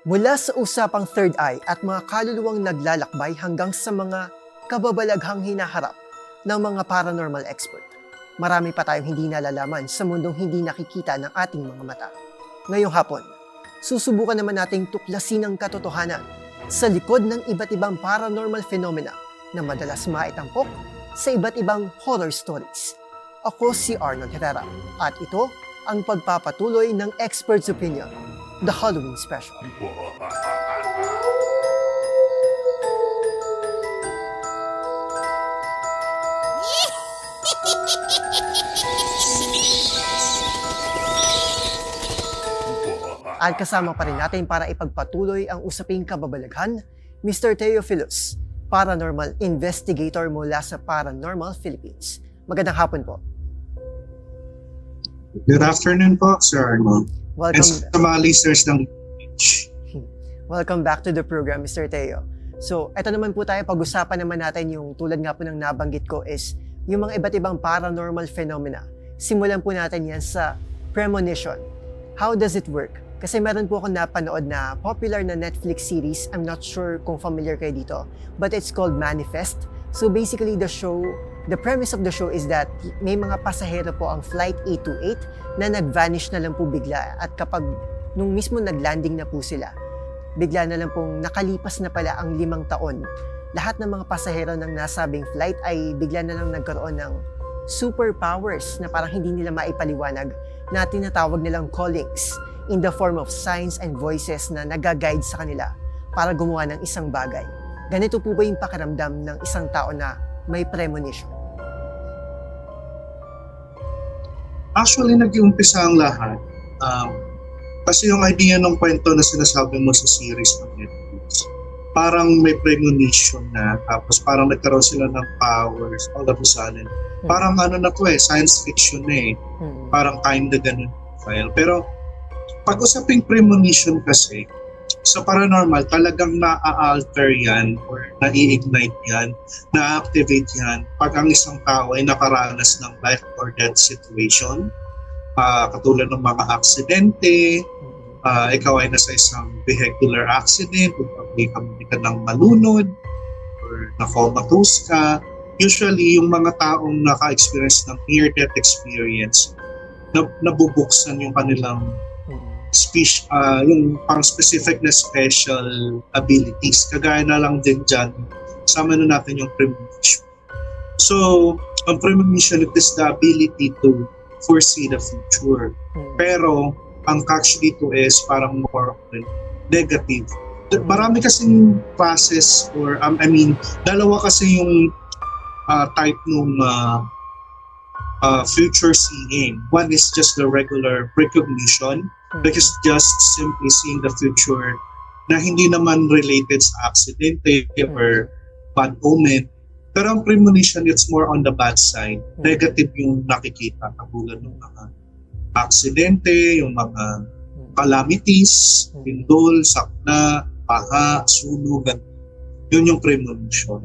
Mula sa usapang third eye at mga kaluluwang naglalakbay hanggang sa mga kababalaghang hinaharap ng mga paranormal expert. Marami pa tayong hindi nalalaman sa mundong hindi nakikita ng ating mga mata. Ngayong hapon, susubukan naman nating tuklasin ang katotohanan sa likod ng iba't ibang paranormal phenomena na madalas maitampok sa iba't ibang horror stories. Ako si Arnold Herrera at ito ang pagpapatuloy ng Expert's Opinion, The Halloween Special. At kasama pa rin natin para ipagpatuloy ang usaping kababalaghan, Mr. Theophilus, paranormal investigator mula sa Paranormal Philippines. Magandang hapon po. Good afternoon po, Sir Arnold. And Welcome, sa mga listeners ng welcome back to the program, Mr. Teo. So, ito naman po tayo, pag-usapan naman natin yung tulad nga po ng nabanggit ko is yung mga iba't ibang paranormal phenomena. Simulan po natin yan sa premonition. How does it work? Kasi meron po akong napanood na popular na Netflix series. I'm not sure kung familiar kayo dito. But it's called Manifest. So basically, the show, the premise of the show is that may mga pasahero po ang Flight 828 na nag-vanish na lang po bigla. At kapag nung mismo nag-landing na po sila, bigla na lang pong nakalipas na pala ang limang taon. Lahat ng mga pasahero ng nasabing flight ay bigla na lang nagkaroon ng superpowers na parang hindi nila maipaliwanag na tinatawag nilang callings in the form of signs and voices na nagaguide sa kanila para gumawa ng isang bagay. Ganito po ba yung pakiramdam ng isang tao na may premonition? Actually, nag-iumpisa ang lahat. Um, kasi yung idea ng kwento na sinasabi mo sa series ng Netflix, parang may premonition na, tapos parang nagkaroon sila ng powers all of a sudden. Parang ano na to eh, science fiction na eh. Hmm. Parang kinda ganun file. Pero pag usaping premonition kasi, sa paranormal, talagang na-alter yan or na-ignite yan, na-activate yan pag ang isang tao ay nakaranas ng life or death situation, ah, katulad ng mga aksidente, ah, ikaw ay nasa isang vehicular accident, o pagkamali ka ng malunod, or na-comatose ka, usually yung mga taong naka-experience ng near-death experience, na, nabubuksan yung kanilang. Speech, ah, yung pang specific na special abilities. Kagaya na lang din dyan, sama na natin yung premonition. So, ang premonition it is the ability to foresee the future. Hmm. Pero, ang catch dito is parang more negative. Marami kasing classes or, um, I mean, dalawa kasi yung ah, type nung ah, ah, future seeing. One is just the regular precognition, Hmm. which is just simply seeing the future na hindi naman related sa accident or bad omen. Pero ang premonition, it's more on the bad side. Mm. Negative yung nakikita, katulad ng mga aksidente, yung mga Hmm. calamities, Mm. pindol, sakna, paha, sunog, yun yung premonition.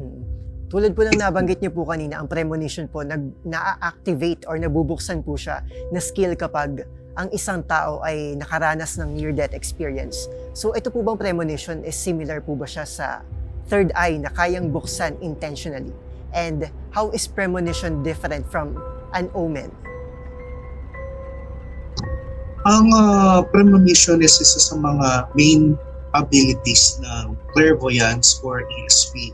Tulad po ng nabanggit niyo po kanina, ang premonition po, nag, na-activate or nabubuksan po siya na skill kapag ang isang tao ay nakaranas ng near-death experience. So ito po bang premonition is similar po ba siya sa third eye na kayang buksan intentionally? And how is premonition different from an omen? Ang ah, premonition is isa sa mga main abilities ng clairvoyance or ESP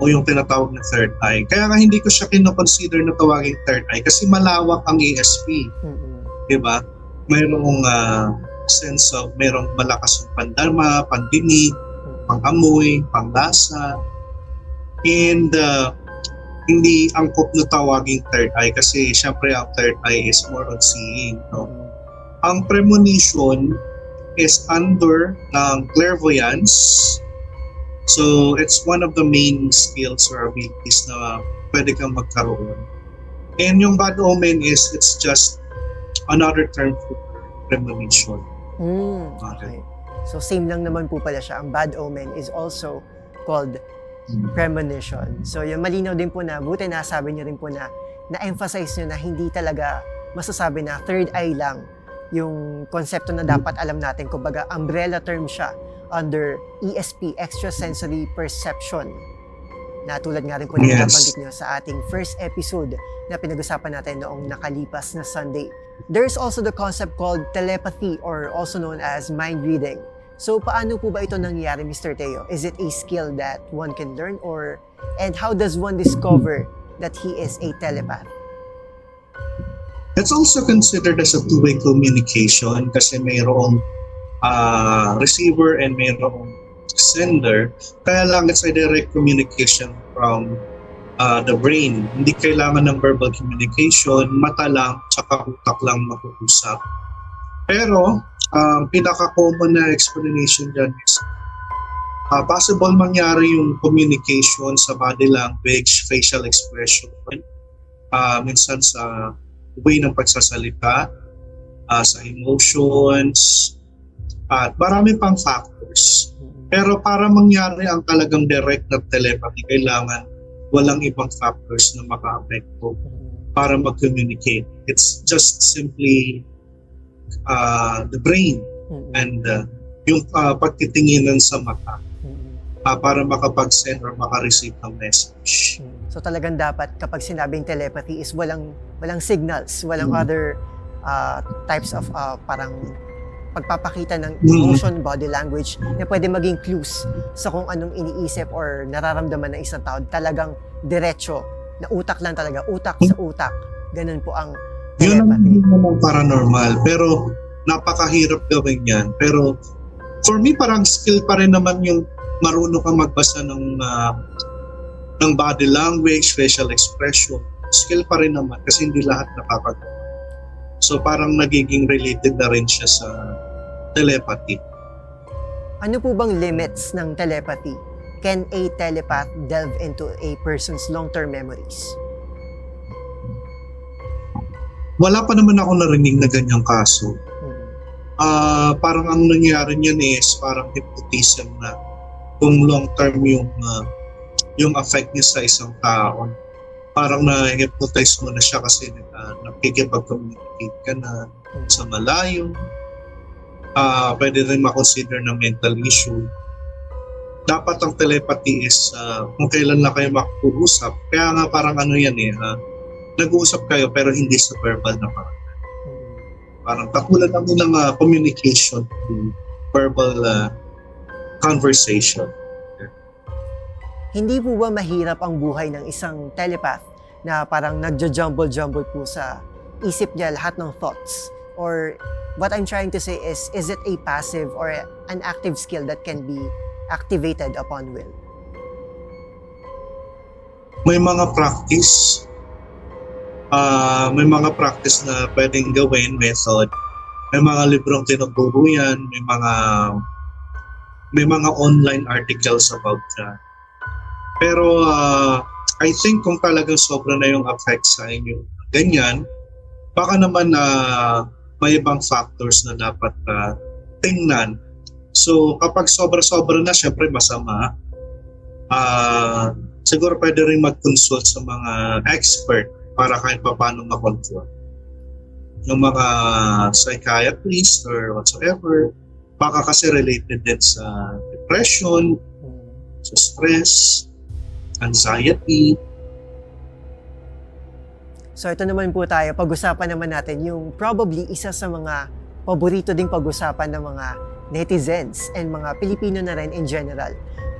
o yung tinatawag na third eye. Kaya nga hindi ko siya kinoconsider na tawagin third eye kasi malawak ang ESP, Mm-mm. di ba? Mayroong ah, sense of, mayroong malakas yung pandarma, pandinig, pangamoy, panglasa, and uh, hindi angkop na tawaging third eye kasi syempre ang third eye is more on seeing. No? Ang premonition is under ng clairvoyance. So, it's one of the main skills or abilities na pwede kang magkaroon. And yung bad omen is, it's just another term for premonition. Mm, okay. So same lang naman po pala siya. Ang bad omen is also called premonition. So yung malinaw din po na, buti nasabi niyo rin po na, na-emphasize niyo na hindi talaga masasabi na third eye lang yung konsepto na dapat alam natin. Kumbaga, umbrella term siya under ESP, extrasensory perception. Na tulad nga rin po Yes. nabanggit nyo sa ating first episode na pinag-usapan natin noong nakalipas na Sunday. There's also the concept called telepathy or also known as mind reading. So paano po ba ito nangyayari, Mr. Teo? Is it a skill that one can learn or and how does one discover that he is a telepath? It's also considered as a two-way communication kasi mayroong ah, receiver and mayroong sender. Kaya lang it's a direct communication from ah, the brain. Hindi kailangan ng verbal communication, mata lang, tsaka utak lang mag-uusap. Pero, ang pinaka-common na explanation dyan is ah, possible mangyari yung communication sa body language, facial expression, ah, minsan sa way ng pagsasalita, ah, sa emotions, at marami pang factors. Pero para mangyari ang talagang direct na telepathy, kailangan walang ibang factors na maka-apekto para mag-communicate. It's just simply uh, the brain and uh, yung uh, pagtitinginan sa mata uh, para makapag-send or maka-receive ng message. So talagang dapat kapag sinabing telepathy is walang walang signals, walang Mm. other uh, types of uh, parang pagpapakita ng Mm. emotion, body language na pwede maging clues sa kung anong iniisip or nararamdaman ng isang tao. Talagang diretso na utak lang talaga, utak sa utak. Ganun po ang Yun ang naman paranormal. Pero napakahirap gawin yan. Pero for me, parang skill pa rin naman yung marunong kang magbasa ng ah, ng body language, facial expression. Skill pa rin naman kasi hindi lahat nakakagawa. So parang nagiging related na rin siya sa telepathy. Ano po bang limits ng telepathy? Can a telepath delve into a person's long-term memories? Wala pa naman ako narinig na ganyang kaso. Mm. Ah, parang ang nangyari niyan is parang hypnotism na kung long term yung ah, yung effect niya sa isang tao. Parang na-hypnotize mo na siya kasi uh, nakikipag-communicate ka na sa malayo. Ah, pwede rin makonsider na mental issue. Dapat ang telepathy is ah, kung kailan lang kayo makapag-usap. Kaya nga parang ano yan eh, ah, nag-uusap kayo pero hindi sa verbal na parang parang katulad naman ng uh, communication verbal uh, conversation. Hindi po ba mahirap ang buhay ng isang telepath na parang nagja-jumble-jumble po sa isip niya lahat ng thoughts? Or what I'm trying to say is, is it a passive or an active skill that can be activated upon will? May mga practice ah may mga practice na pwedeng gawin, method. May mga librong tinuturo yan, may mga may mga online articles about that. Pero ah, I think kung talagang sobra na yung effect sa inyo, ganyan, baka naman na may ibang factors na dapat ah, tingnan. So kapag sobra-sobra na, syempre masama. Ah, siguro pwede rin mag-consult sa mga expert para kahit pa paano makontrol. Yung mga psychiatrist or whatsoever, baka kasi related din sa depression, sa stress, anxiety. So ito naman po tayo, pag-usapan naman natin yung probably isa sa mga paborito ding pag-usapan ng mga netizens and mga Pilipino na rin in general.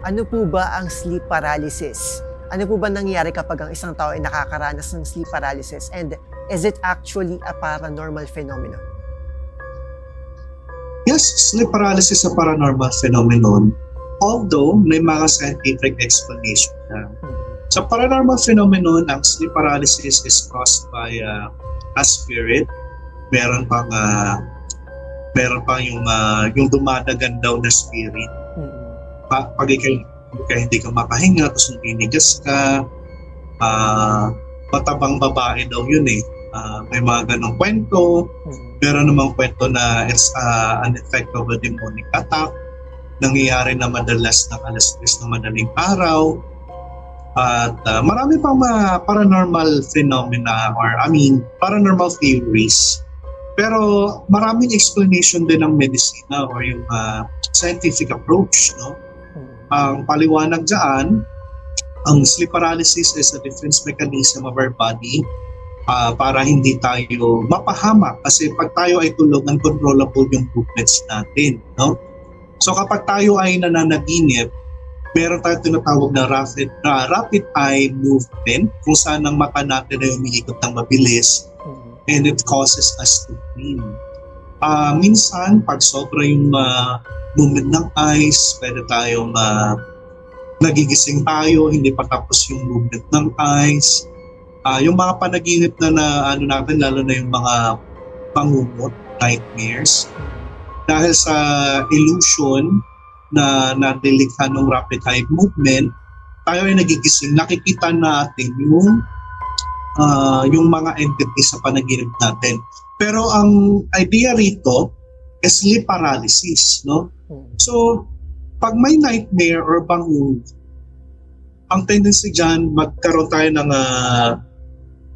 Ano po ba ang sleep paralysis? Ano po ba nangyayari kapag ang isang tao ay nakakaranas ng sleep paralysis? And is it actually a paranormal phenomenon? Yes, sleep paralysis is a paranormal phenomenon. Although may mga scientific explanation na. Sa paranormal phenomenon, ang sleep paralysis is caused by uh, a spirit. Meron pang uh, meron pang yung uh, yung dumadagan daw na spirit. Pa, pag ikaw, ikaw hindi ka makahinga, tapos ninigas ka, ah matabang babae daw yun eh. Ah, may mga ganong kwento. Meron namang kwento na it's uh, an effect of a demonic attack. Nangyayari na madalas ng alas 3 ng madaling araw. At uh, marami pang mga paranormal phenomena or I mean paranormal theories. Pero maraming explanation din ng medicina or yung ah, scientific approach. No? Ang paliwanag dyan, ang sleep paralysis is a defense mechanism of our body ah, para hindi tayo mapahamak. Kasi pag tayo ay tulog, uncontrollable yung movements natin. No? So kapag tayo ay nananaginip, meron tayo tinatawag na rapid, na rapid eye movement kung saan ang mata natin ay umiikot ng mabilis and it causes us to dream. Ah, minsan, pag sobra yung ah, movement ng eyes, pwede tayong ah, nagigising tayo, hindi pa tapos yung movement ng eyes. Ah, yung mga panaginip na, na ano natin, lalo na yung mga pangungot, nightmares, dahil sa illusion na nadilikha ng rapid eye movement, tayo ay nagigising, nakikita natin yung ah, yung mga entity sa panaginip natin. Pero ang idea rito is sleep paralysis, no? So, pag may nightmare or bangun, ang tendency dyan, magkaroon tayo ng ah,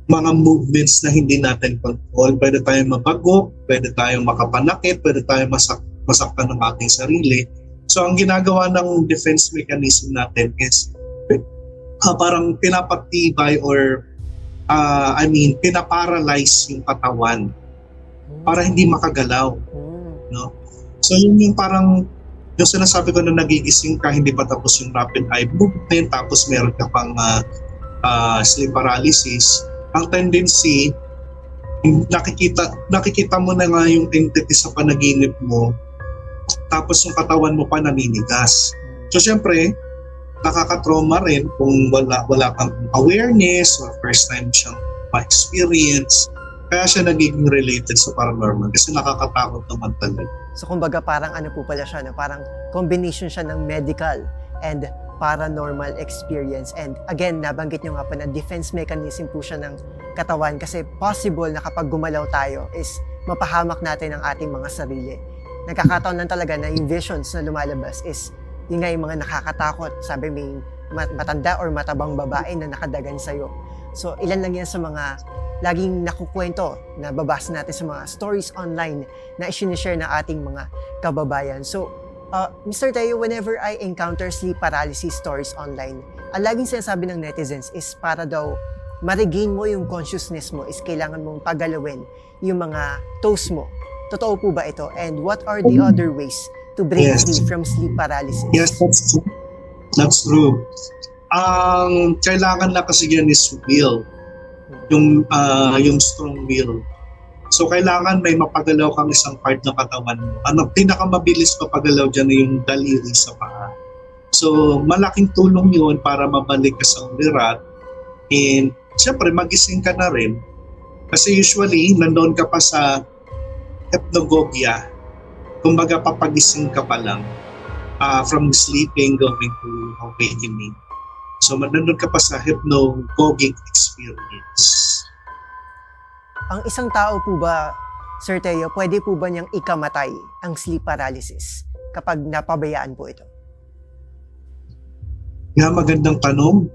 mga movements na hindi natin control. Pwede tayong mabagok, pwede tayong makapanakit, pwede tayong masak masaktan ng ating sarili. So, ang ginagawa ng defense mechanism natin is ah, parang pinapatibay or ah, I mean, pinaparalyze yung katawan para hindi makagalaw. So yun yung parang yung sinasabi ko na nagigising ka, hindi pa tapos yung rapid eye movement, tapos meron ka pang ah, ah, sleep paralysis. Ang tendency, nakikita, nakikita mo na nga yung entity sa panaginip mo, tapos yung katawan mo pa naninigas. So syempre, nakaka-trauma rin kung wala, wala kang awareness or first time siyang ma-experience. Kaya siya nagiging related sa paranormal kasi nakakatakot naman talaga. So kumbaga parang ano po pala siya, no? parang combination siya ng medical and paranormal experience. And again, nabanggit nyo nga po na defense mechanism po siya ng katawan kasi possible na kapag gumalaw tayo is mapahamak natin ang ating mga sarili. Nagkakataon lang talaga na yung visions na lumalabas is yun nga yung mga nakakatakot. Sabi may mat- matanda or matabang babae na nakadagan sa'yo. So ilan lang yan sa mga laging nakukwento na babasa natin sa mga stories online na isinishare ng ating mga kababayan. So, uh, Mr. Teo, whenever I encounter sleep paralysis stories online, ang laging sinasabi ng netizens is para daw ma-regain mo yung consciousness mo is kailangan mong pagalawin yung mga toes mo. Totoo po ba ito? And what are the other ways to break Yes. free from sleep paralysis? Yes, that's true. That's true. Ang kailangan na kasi yan is will. Yung, ah, yung strong will. So, kailangan may mapagalaw kang isang part ng katawan mo. Ang pinakamabilis papagalaw dyan ay yung daliri sa paa. So, malaking tulong yun para mabalik ka sa ulirat. And, syempre, magising ka na rin. Kasi usually, nandoon ka pa sa hypnagogia. Kumbaga, papagising ka pa lang uh, from sleeping going to awakening. So, nandun ka pa sa hypnagogic experience. Ang isang tao po ba, Sir Teo, pwede po ba niyang ikamatay ang sleep paralysis kapag napabayaan po ito? Nga magandang tanong.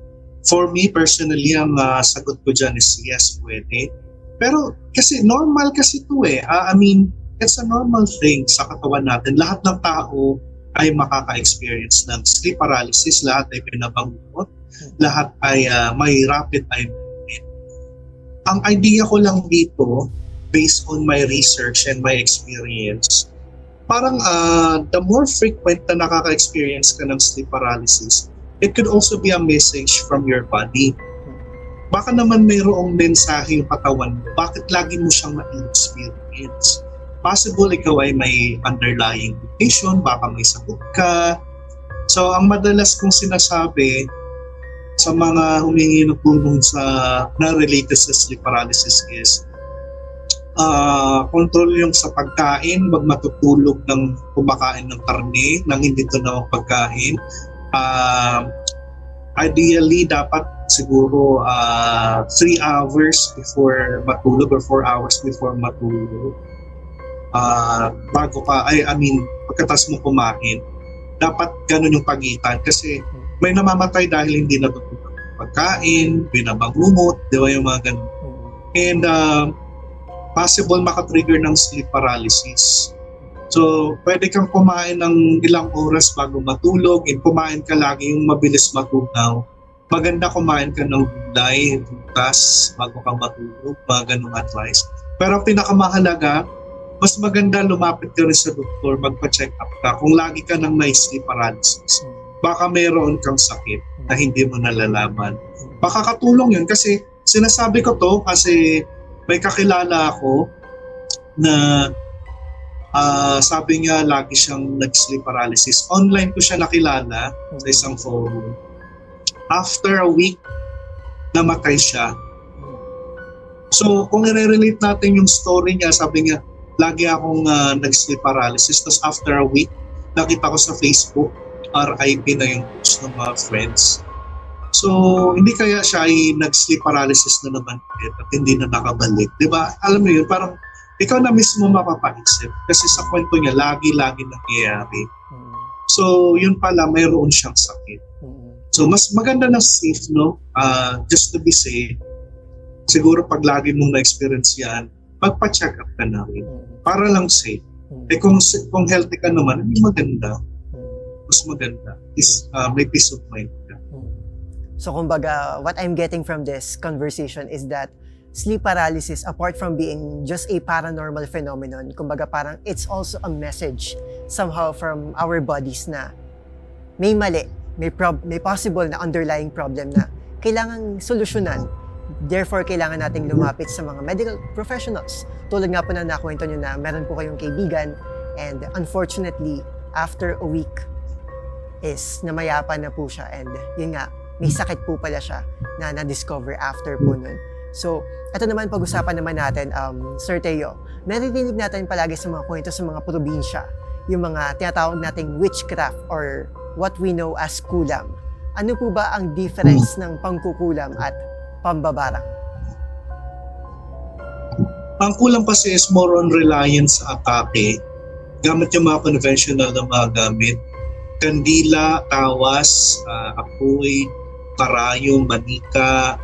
For me personally, ang ah, sagot ko dyan is yes, pwede. Pero kasi normal kasi ito eh. Ah, I mean, it's a normal thing sa katawan natin. Lahat ng tao ay makaka-experience ng sleep paralysis. Lahat ay pinabangungot. Lahat ay ah, may rapid eye. Ang idea ko lang dito, based on my research and my experience, parang ah, the more frequent na nakaka-experience ka ng sleep paralysis, it could also be a message from your body. Baka naman mayroong mensahe yung katawan mo. Bakit lagi mo siyang na-experience? Possible ikaw ay may underlying condition, baka may sakit ka. So, ang madalas kong sinasabi sa mga humingi ng tulong sa na related sa sleep paralysis is ah control yung sa pagkain, wag matutulog ng kumakain ng karne, nang hindi to na pagkain. Um, ideally, dapat siguro 3 hours before matulog or 4 hours before matulog. Ah, bago ka, ay, I mean, pagkatas mo kumain, dapat ganun yung pagitan kasi may namamatay dahil hindi ng pagkain, binabangungot, di ba yung mga ganun. And uh, possible makatrigger ng sleep paralysis. So, pwede kang kumain ng ilang oras bago matulog, and kumain ka lagi yung mabilis matunaw. Maganda kumain ka ng gulay, bukas, bago ka matulog, mga ganong advice. Pero pinakamahalaga, mas maganda lumapit ka rin sa doktor, magpa-check up ka kung lagi ka nang may sleep paralysis. Baka mayroon kang sakit na hindi mo nalalaman. Baka katulong yun kasi sinasabi ko to kasi may kakilala ako na ah, sabi niya lagi siyang nag-sleep paralysis. Online ko siya nakilala sa isang forum. After a week, namatay siya. So, kung i-relate natin yung story niya, sabi niya, lagi akong ah, nag-sleep paralysis. Tapos after a week, nakita ko sa Facebook, RIP na yung post ng mga friends. So, hindi kaya siya ay nag-sleep paralysis na naman ulit at hindi na nakabalik. Di ba? Alam mo yun, parang ikaw na mismo mapapaisip. Kasi sa kwento niya, lagi-lagi nangyayari. So, yun pala, mayroon siyang sakit. So, mas maganda ng safe, no? Ah, just to be safe. Siguro pag lagi mong na-experience yan, magpa-check up ka na rin. Para lang safe. Eh kung, kung healthy ka naman, hindi maganda. Mas maganda. Is, ah, may peace of mind ka. So kumbaga, what I'm getting from this conversation is that sleep paralysis, apart from being just a paranormal phenomenon, kumbaga parang it's also a message somehow from our bodies na may mali, may, prob- may possible na underlying problem na kailangang solusyonan. Therefore, kailangan nating lumapit sa mga medical professionals. Tulad nga po na nakwento nyo na meron po kayong kaibigan and unfortunately, after a week is namayapa na po siya and yun nga, may sakit po pala siya na na-discover after po nun. So, ito naman pag-usapan naman natin, um, Sir Teo, naririnig natin palagi sa mga kwento sa mga probinsya, yung mga tinatawag nating witchcraft or what we know as kulam. Ano po ba ang difference ng pangkukulam at pambabarang? Ang kulang kasi is more on reliance sa atake. Gamit yung mga conventional na mga gamit. Kandila, tawas, ah, apoy, karayo, manika,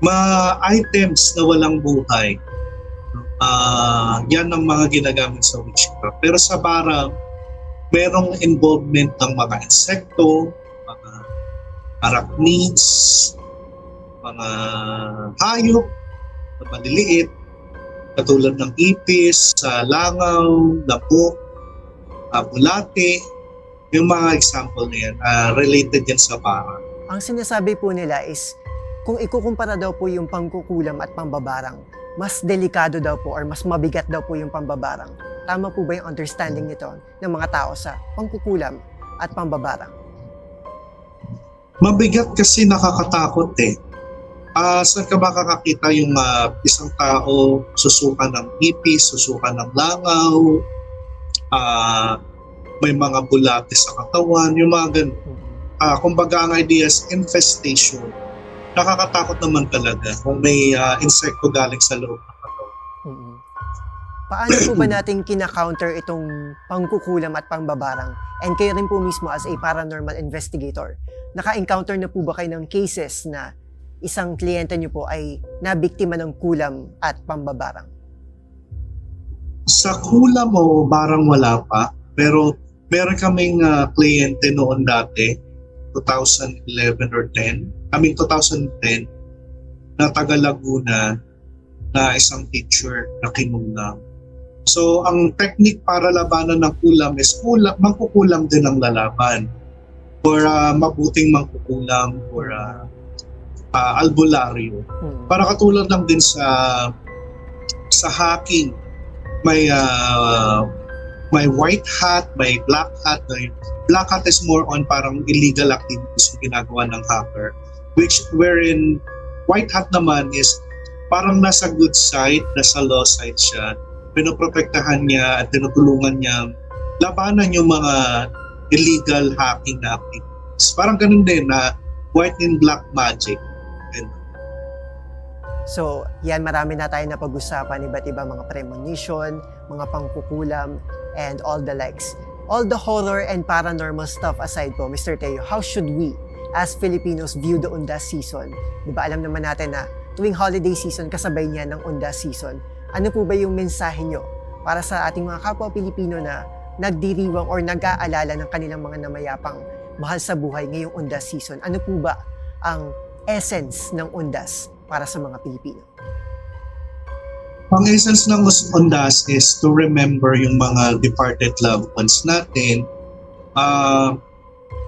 mga items na walang buhay. Ah, yan ang mga ginagamit sa witchcraft. Pero sa barang, merong involvement ng mga insekto, mga arachnids, mga hayop na maliliit, katulad ng ipis, sa langaw, lamok, uh, bulate, yung mga example na yan, ah, related yan sa barang. Ang sinasabi po nila is, kung ikukumpara daw po yung pangkukulam at pambabarang, mas delikado daw po or mas mabigat daw po yung pambabarang. Tama po ba yung understanding nito ng mga tao sa pangkukulam at pambabarang? Mabigat kasi nakakatakot eh. Ah, saan ka makakakita yung ah, isang tao susukan ng ipis, susukan ng langaw, ah, may mga bulate sa katawan, yung mga ganun. Ah, kumbaga ang idea is infestation. Nakakatakot naman talaga kung may ah, insekto galing sa loob ng katawan. Mm-mm. Paano po ba natin kina-counter itong pangkukulam at pangbabarang? And kayo rin po mismo as a paranormal investigator, naka-encounter na po ba kayo ng cases na isang kliyente nyo po ay nabiktima ng kulam at pambabarang? Sa kula mo, barang wala pa. Pero meron kaming ah, kliyente noon dati, 2011 or 10. Kaming 2010, na taga Laguna, na isang teacher na kinulam. So, ang technique para labanan ng kulam is kulam, mangkukulam din ang lalaban. For ah, mabuting mangkukulam, for ah, ah, albularyo. Hmm. Para katulad lang din sa sa hacking, may uh, may white hat, may black hat. May, black hat is more on parang illegal activities yung ginagawa ng hacker. Which wherein white hat naman is parang nasa good side, nasa law side siya. Pinoprotektahan niya at tinutulungan niya labanan yung mga illegal hacking na activities. Parang ganun din na white and black magic. So, yan, marami na tayo na pag-usapan, iba't iba mga premonition, mga pangkukulam, and all the likes. All the horror and paranormal stuff aside po, Mr. Teo, how should we, as Filipinos, view the Undas season? Di ba alam naman natin na tuwing holiday season, kasabay niya ng Undas season. ano po ba yung mensahe nyo para sa ating mga kapwa Pilipino na nagdiriwang or nag-aalala ng kanilang mga namayapang mahal sa buhay ngayong Undas season? Ano po ba ang essence ng Undas para sa mga Pilipino? Ang essence ng Undas is to remember yung mga departed loved ones natin. Ah,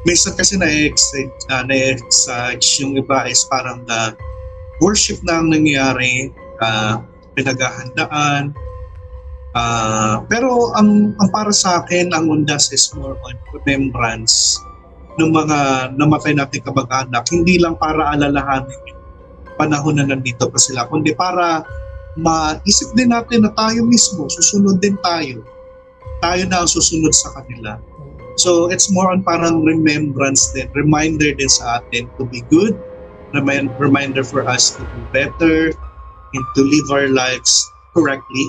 minsan kasi na-exage, uh, na-exage yung iba is parang na worship na ang nangyayari, ah, pinaghahandaan. Ah, pero ang, ang para sa akin, ang Undas is more on remembrance ng mga namatay nating kamag-anak. Hindi lang para alalahanin panahon na nandito pa sila, kundi para maisip din natin na tayo mismo, susunod din tayo. Tayo na ang susunod sa kanila. So it's more on parang remembrance din, reminder din sa atin to be good, remind, reminder for us to do better, and to live our lives correctly.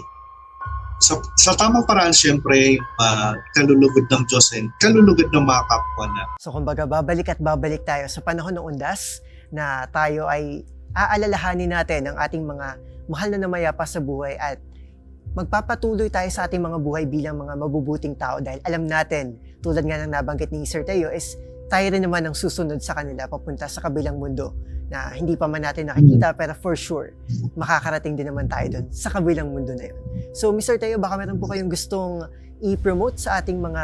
Sa, sa tamang paraan, syempre, uh, kalulugod ng Diyos and kalulugod ng mga kapwa na. So kumbaga babalik at babalik tayo sa panahon ng undas na tayo ay aalalahanin natin ang ating mga mahal na namayapa sa buhay at magpapatuloy tayo sa ating mga buhay bilang mga mabubuting tao dahil alam natin, tulad nga ng nabanggit ni Sir Teo, is tayo rin naman ang susunod sa kanila papunta sa kabilang mundo na hindi pa man natin nakikita pero for sure makakarating din naman tayo doon sa kabilang mundo na yun. So Mr. Teo, baka meron po kayong gustong i-promote sa ating mga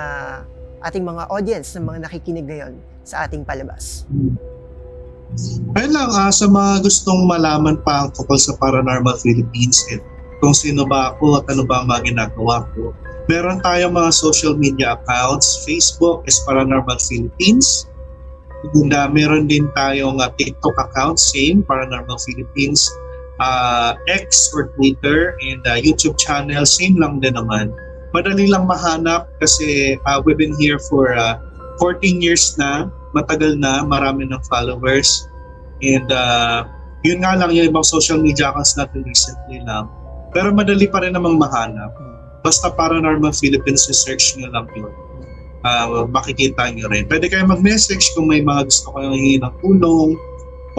ating mga audience ng mga nakikinig ngayon sa ating palabas. Ayun lang, ah, sa mga gustong malaman pa ang tungkol sa Paranormal Philippines and kung sino ba ako at ano ba ang mga ginagawa ko, meron tayong mga social media accounts. Facebook is Paranormal Philippines. And, uh, meron din tayong uh, TikTok account, same, Paranormal Philippines. Uh, X or Twitter and uh, YouTube channel, same lang din naman. Madali lang mahanap kasi uh, we've been here for uh, 14 years na matagal na, marami ng followers. And uh, yun nga lang yung ibang social media accounts natin recently lang. Pero madali pa rin namang mahanap. Basta Paranormal Philippines, search nyo lang yun. Uh, makikita nyo rin. Pwede kayo mag-message kung may mga gusto kayong hingi ng tulong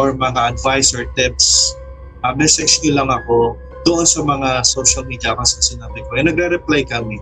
or mga advice or tips. Uh, message nyo lang ako doon sa mga social media accounts na sinabi ko. And nagre-reply kami.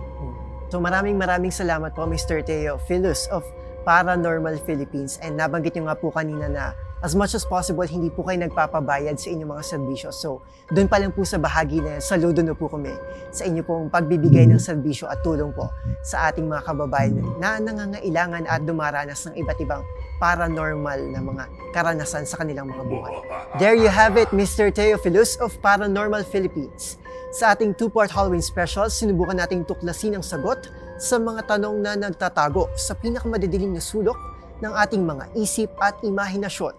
So maraming maraming salamat po Mr. Teo Philus of Paranormal Philippines and nabanggit nyo nga po kanina na as much as possible hindi po kayo nagpapabayad sa inyong mga serbisyo. So doon pa lang po sa bahagi na yan, saludo na po kami sa inyo pong pagbibigay ng serbisyo at tulong po sa ating mga kababayan na nangangailangan at dumaranas ng iba't ibang paranormal na mga karanasan sa kanilang mga buhay. There you have it, Mr. Theophilus of Paranormal Philippines. Sa ating two-part Halloween special, sinubukan nating tuklasin ang sagot sa mga tanong na nagtatago sa pinakamadidilim na sulok ng ating mga isip at imahinasyon.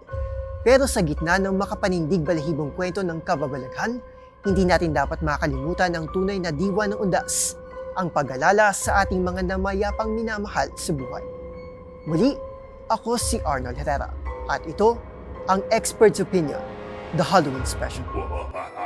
Pero sa gitna ng makapanindig balahibong kwento ng kababalaghan, hindi natin dapat makalimutan ang tunay na diwa ng undas, ang pag-alala sa ating mga namayapang minamahal sa buhay. Muli, ako si Arnold Herrera at ito ang Expert's Opinion, The Halloween Special.